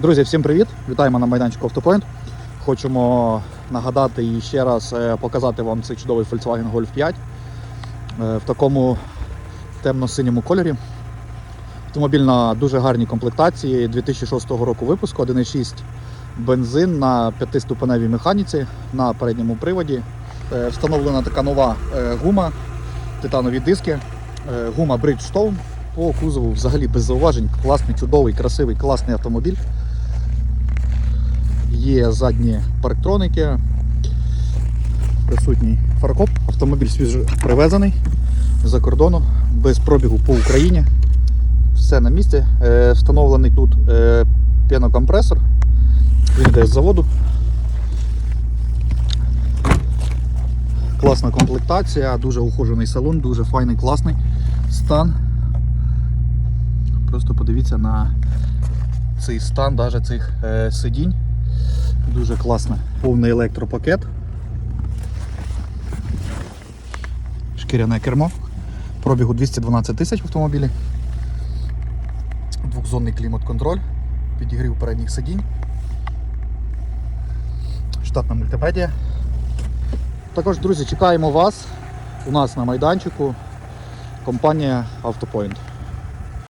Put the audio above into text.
Друзі, всім привіт! Вітаємо на майданчику Автопоінт. Хочемо нагадати і ще раз е, показати вам цей чудовий Volkswagen Golf 5 е, в такому темно-синьому кольорі. Автомобіль на дуже гарній комплектації 2006 року випуску, 1,6 бензин на 5-ступеневій механіці на передньому приводі. Е, Встановлена така нова гума, титанові диски, гума Bridgestone. По кузову взагалі без зауважень. Класний, чудовий, красивий, класний автомобіль. Є задні парктроники, присутній фаркоп. Автомобіль свіжо привезений за кордону, без пробігу по Україні. Все на місці. Е, встановлений тут е, пенокомпресор. Він йде з заводу. Класна комплектація, дуже ухожений салон, дуже файний, класний стан. Просто подивіться на цей стан навіть цих е, сидінь. Дуже класно. Повний електропакет. Шкіряне кермо. Пробігу 212 тисяч в автомобілі. Двохзонний клімат-контроль. Підігрів передніх сидінь. Штатна мультимедіа. Також, друзі, чекаємо вас у нас на майданчику. Компанія Автопоінт.